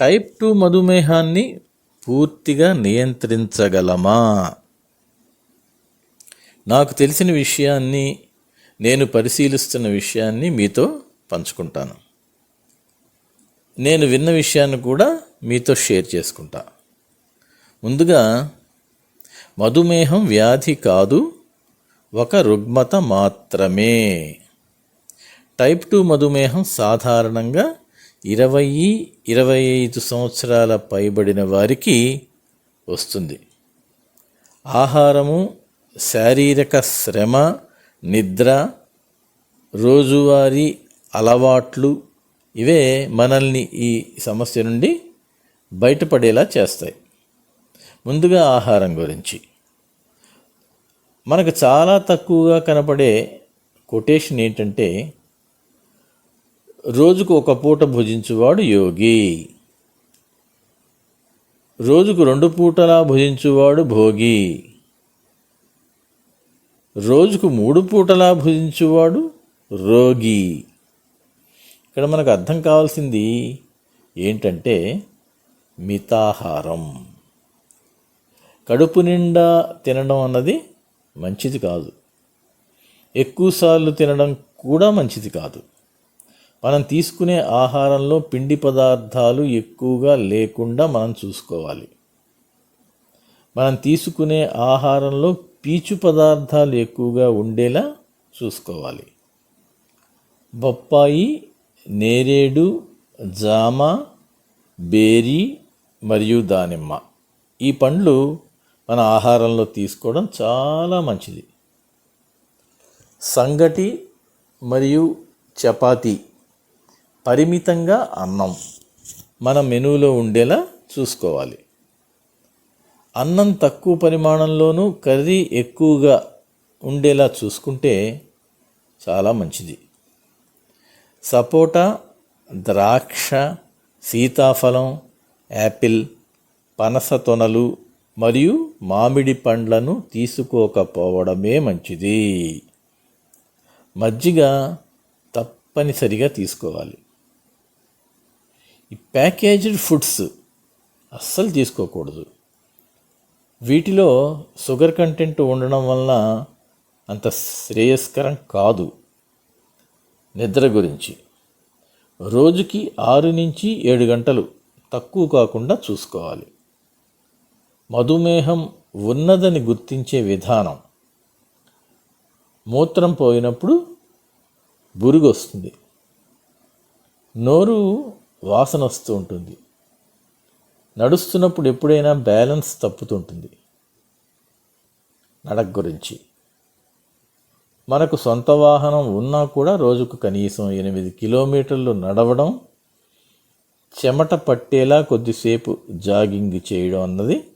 Type two మధుమేహాన్ని పూర్తిగా నియంత్రించగలమా? నాకు తెలిసిన విషయాన్ని నేను పరిశీలిస్తున్న విషయాన్ని మీతో పంచుకుంటాను. నేను విన్న విషయాన్ని కూడా మీతో షేర్ చేసుకుంటా. ముందుగా మధుమేహం వ్యాధి కాదు ఒక రుగ్మత మాత్రమే. టైప్ టూ మధుమేహం సాధారణంగా ఇరవై ఇరవై ఐదు సంవత్సరాల పైబడిన వారికి వస్తుంది. ఆహారము శారీరక శ్రమ నిద్ర రోజువారీ అలవాట్లు ఇవే మనల్ని ఈ సమస్య నుండి బయటపడేలా చేస్తాయి. ముందుగా ఆహారం గురించి. మనకు చాలా తక్కువగా కనపడే కొటేషన్ ఏంటంటే రోజుకు ఒక పూట భుజించువాడు యోగి. రోజుకు రెండు పూటలా భుజించువాడు భోగి. రోజుకు మూడు పూటలా భుజించువాడు రోగి. ఇక్కడ మనకు అర్థం కావాల్సింది ఏంటంటే మితాహారం. కడుపు నిండా తినడం అన్నది మంచిది కాదు. ఎక్కువసార్లు తినడం కూడా మంచిది కాదు. మనం తీసుకునే ఆహారంలో పిండి పదార్థాలు ఎక్కువగా లేకుండా మనం చూసుకోవాలి. మనం తీసుకునే ఆహారంలో పీచు పదార్థాలు ఎక్కువగా ఉండేలా చూసుకోవాలి. బొప్పాయి నేరేడు జామ బేరీ మరియు దానిమ్మ ఈ పండ్లు మన ఆహారంలో తీసుకోవడం చాలా మంచిది. సంగటి మరియు చపాతీ పరిమితంగా అన్నం మన మెనూలో ఉండేలా చూసుకోవాలి. అన్నం తక్కువ పరిమాణంలోనూ కర్రీ ఎక్కువగా ఉండేలా చూసుకుంటే చాలా మంచిది. సపోటా ద్రాక్ష సీతాఫలం యాపిల్ పనస తొనలు మరియు మామిడి పండ్లను తీసుకోకపోవడమే మంచిది. మజ్జిగ తప్పనిసరిగా తీసుకోవాలి. ఈ ప్యాకేజ్డ్ ఫుడ్స్ అస్సలు తీసుకోకూడదు. వీటిలో షుగర్ కంటెంట్ ఉండడం వలన అంత శ్రేయస్కరం కాదు. నిద్ర గురించి. రోజుకి ఆరు నుంచి ఏడు గంటలు తక్కువ కాకుండా చూసుకోవాలి. మధుమేహం ఉన్నదని గుర్తించే విధానం. మూత్రం పోయినప్పుడు బురుగు వస్తుంది నోరు వాసన వస్తూ ఉంటుంది. నడుస్తున్నప్పుడు ఎప్పుడైనా బ్యాలెన్స్ తప్పుతుంటుంది. నడక గురించి మనకు సొంత వాహనం ఉన్నా కూడా రోజుకు కనీసం ఎనిమిది కిలోమీటర్లు నడవడం చెమట పట్టేలా కొద్దిసేపు జాగింగ్ చేయడం అన్నది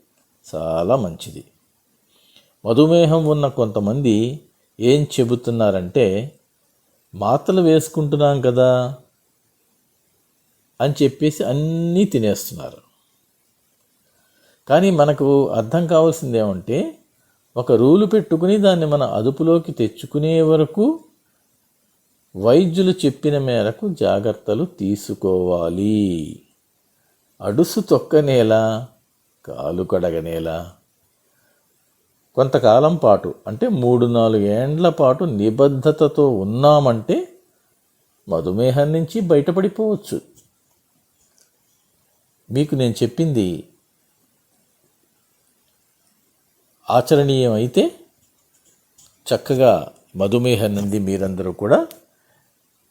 చాలా మంచిది. మధుమేహం ఉన్న కొంతమంది ఏం చెబుతున్నారంటే మాత్రలు వేసుకుంటున్నాం కదా అని చెప్పేసి అన్నీ తినేస్తున్నారు. కానీ మనకు అర్థం కావాల్సింది ఏమంటే ఒక రూలు పెట్టుకుని దాన్ని మన అదుపులోకి తెచ్చుకునే వరకు వైద్యులు చెప్పిన మేరకు జాగ్రత్తలు తీసుకోవాలి. అడుసు తొక్కనేలా కాలు కడగనేలా కొంతకాలం పాటు అంటే మూడు నాలుగు ఏండ్ల పాటు నిబద్ధతతో ఉన్నామంటే మధుమేహం నుంచి బయటపడిపోవచ్చు. మీకు నేను చెప్పింది ఆచరణీయం అయితే చక్కగా మధుమేహం నుండి మీరందరూ కూడా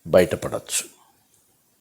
బయటపడవచ్చు